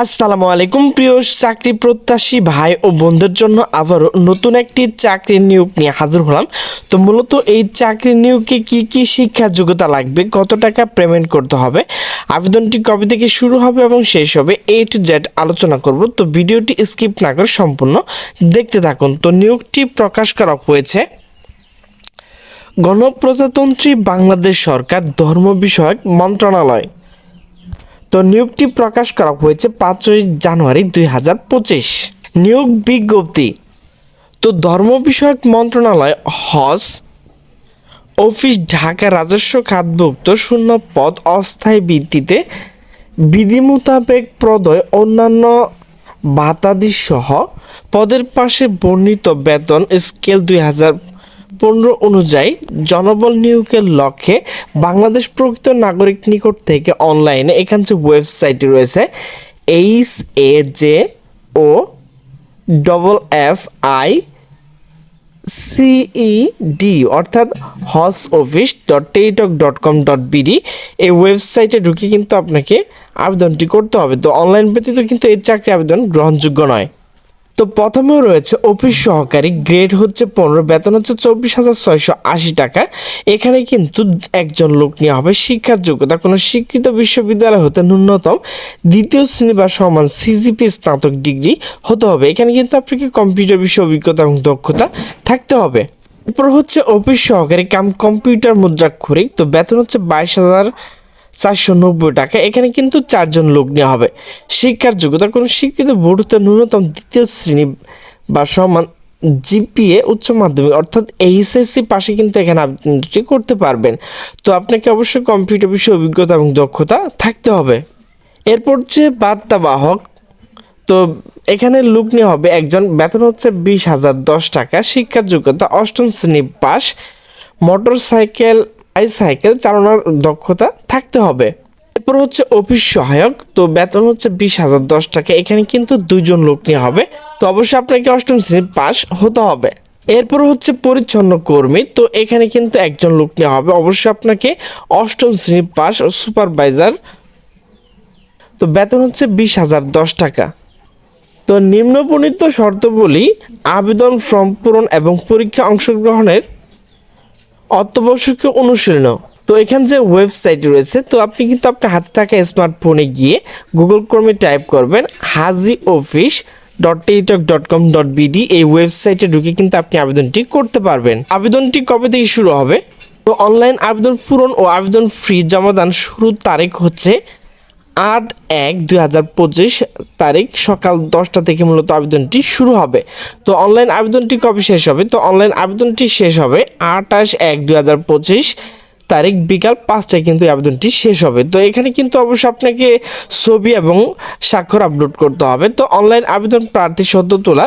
আসসালামু আলাইকুম, প্রিয় চাকরি প্রত্যাশী ভাই ও বন্ধুদের জন্য আবারও নতুন একটি চাকরির নিয়োগ নিয়ে হাজির হলাম। তো মূলত এই চাকরির নিয়োগে কি কি শিক্ষা যোগ্যতা লাগবে, কত টাকা পেমেন্ট করতে হবে, আবেদনটি কবে থেকে শুরু হবে এবং শেষ হবে, এ টু জেড আলোচনা করব। তো ভিডিওটি স্কিপ না করে সম্পূর্ণ দেখতে থাকুন। তো নিয়োগটি প্রকাশ করা হয়েছে গণপ্রজাতন্ত্রী বাংলাদেশ সরকার ধর্ম বিষয়ক মন্ত্রণালয়। তো নিয়োগটি প্রকাশ করা হয়েছে পাঁচই জানুয়ারি দুই হাজার পঁচিশ। নিয়োগ বিজ্ঞপ্তি, তো ধর্ম বিষয়ক মন্ত্রণালয় হজ, অফিস ঢাকা রাজস্ব খাতভুক্ত শূন্য পদ অস্থায়ী ভিত্তিতে বিধি মোতাবেক প্রদয় অন্যান্য ভাতাদি সহ পদের পাশে বর্ণিত বেতন স্কেল দুই হাজার পনেরো অনুযায়ী জনবল নিয়োগের লক্ষ্যে বাংলাদেশ প্রকৃত নাগরিক নিকট থেকে অনলাইনে এখানে যে ওয়েবসাইটটি রয়েছে H A J O double F I C E অর্থাৎ হস office dot Teletalk dot com dot BD এই ওয়েবসাইটে ঢুকে কিন্তু আপনাকে আবেদনটি করতে হবে। তো অনলাইন ব্যতীত কিন্তু এই চাকরি আবেদন গ্রহণযোগ্য নয়। তো প্রথমেও রয়েছে অফিস সহকারী, গ্রেড হচ্ছে পনেরো, বেতন হচ্ছে চব্বিশ হাজার ছয়শো আশি টাকা। এখানে কিন্তু একজন লোক নেওয়া হবে। শিক্ষার যোগ্যতা, কোনো শিক্ষিত বিশ্ববিদ্যালয় হতে ন্যূনতম দ্বিতীয় শ্রেণি বা সমান সিজিপি স্নাতক ডিগ্রি হতে হবে। এখানে কিন্তু আপনাকে কম্পিউটার বিষয় অভিজ্ঞতা এবং দক্ষতা থাকতে হবে। এরপর হচ্ছে অফিস সহকারী, কাম কম্পিউটার মুদ্রাক্ষরিক, তো বেতন হচ্ছে বাইশ হাজার চারশো নব্বই টাকা। এখানে কিন্তু চারজন লোক নেওয়া হবে। শিক্ষার যোগ্যতা কোনো শিক্ষিত বোর্ড ন্যূনতম দ্বিতীয় শ্রেণি বা সমান জিপিএ উচ্চ মাধ্যমিক, অর্থাৎ এইচএসসি পাশে কিন্তু এখানে আপনি করতে পারবেন। তো আপনাকে অবশ্যই কম্পিউটার বিষয়ে অভিজ্ঞতা এবং দক্ষতা থাকতে হবে। এরপর যে বার্তাবাহক। তো এখানে লুক নিয়ে হবে একজন, বেতন হচ্ছে বিশ হাজার দশ টাকা, শিক্ষার যোগ্যতা অষ্টম শ্রেণি পাস মোটর সাইকেল সাইকেল চালানোর দক্ষতা থাকতে হবে। এরপর হচ্ছে অফিস সহায়ক, তো বেতন হচ্ছে বিশ হাজার দশ টাকা। এখানে কিন্তু দুজন লোক নিয়ে হবে, তো অবশ্যই আপনাকে অষ্টম শ্রেণি পাস হতে হবে। এরপর হচ্ছে পরিচ্ছন্ন কর্মী, তো এখানে কিন্তু একজন লোক নেওয়া হবে। অবশ্যই আপনাকে অষ্টম শ্রেণি পাস সুপারভাইজার, তো বেতন হচ্ছে বিশ হাজার দশ টাকা। তো নিম্নবর্ণিত শর্তাবলী, আবেদন ফর্ম পূরণ এবং পরীক্ষা অংশগ্রহণের অত্যাবশ্যকীয় অনুশীলন তো এখানে যে ওয়েবসাইট রয়েছে, তো আপনি কিন্তু আপনার হাতে থাকা স্মার্টফোনে গিয়ে গুগল ক্রমে টাইপ করবেন হাজি office dot Teletalk dot com dot BD এই ওয়েবসাইটে ঢুকে কিন্তু আপনি আবেদনটি করতে পারবেন। আবেদনটি কবে থেকে শুরু হবে? তো অনলাইন আবেদন পূরণ ও আবেদন ফ্রি জমাদান শুরুর তারিখ হচ্ছে আট এক দুই হাজার পঁচিশ তারিখ সকাল দশটা থেকে মূলত আবেদনটি শুরু হবে। তো অনলাইন আবেদনটি কবে শেষ হবে? তো অনলাইন আবেদনটি শেষ হবে আঠাশ এক দুই হাজার পঁচিশ তারিখ বিকাল পাঁচটায় কিন্তু আবেদনটি শেষ হবে। তো এখানে কিন্তু অবশ্যই আপনাকে ছবি এবং স্বাক্ষর আপলোড করতে হবে। তো অনলাইন আবেদন প্রার্থী সদ্য তোলা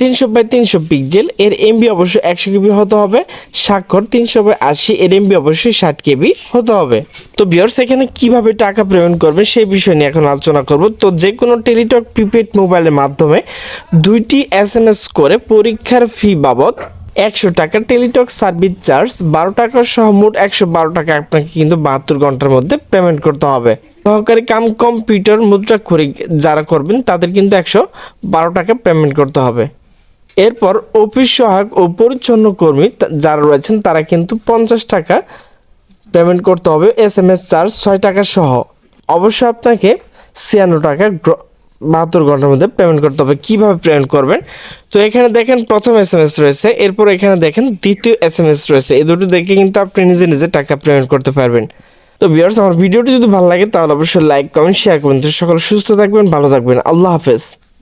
তিনশো বাই তিনশো পিক্সেল এর এমবি অবশ্যই একশো কেবি হতে হবে। স্বাক্ষর তিনশো বাই আশি, এর এমবি অবশ্যই ষাট কেবি হতে হবে। তো বিয়ার্স এখানে কীভাবে টাকা পেমেন্ট করবেন সেই বিষয় নিয়ে এখন আলোচনা করব। তো যে কোনো টেলিটক প্রিপেড মোবাইলের মাধ্যমে দুইটি এস এম এস করে পরীক্ষার ফি বাবদ একশো টাকা টেলিটক সার্ভিস চার্জ বারো টাকা সহ মোট একশো বারো টাকা আপনাকে কিন্তু বাহাত্তর ঘণ্টার মধ্যে পেমেন্ট করতে হবে। সহকারী কাম কম্পিউটার মুদ্রা খড়ি যারা করবেন তাদের কিন্তু একশো বারো টাকা পেমেন্ট করতে হবে। এরপর অফিস সহায়ক ও পরিচ্ছন্ন কর্মী যারা রয়েছেন, তারা কিন্তু পঞ্চাশ টাকা পেমেন্ট করতে হবে এস এম এস চার্জ ছয় টাকা সহ। অবশ্যই আপনাকে ছিয়ান্ন টাকা বাহাত্তর ঘণ্টার মধ্যে পেমেন্ট করতে হবে। কীভাবে পেমেন্ট করবেন? তো এখানে দেখেন প্রথম এস এম এস রয়েছে, এরপর এখানে দেখেন দ্বিতীয় এস এম এস রয়েছে। এই দুটো দেখে কিন্তু আপনি নিজে নিজে টাকা পেমেন্ট করতে পারবেন। তো ভিউয়ার্স আমার ভিডিওটি যদি ভালো লাগে, তাহলে অবশ্যই লাইক কমেন্ট শেয়ার করবেন। তো সকল সুস্থ থাকবেন, ভালো থাকবেন। আল্লাহ হাফেজ।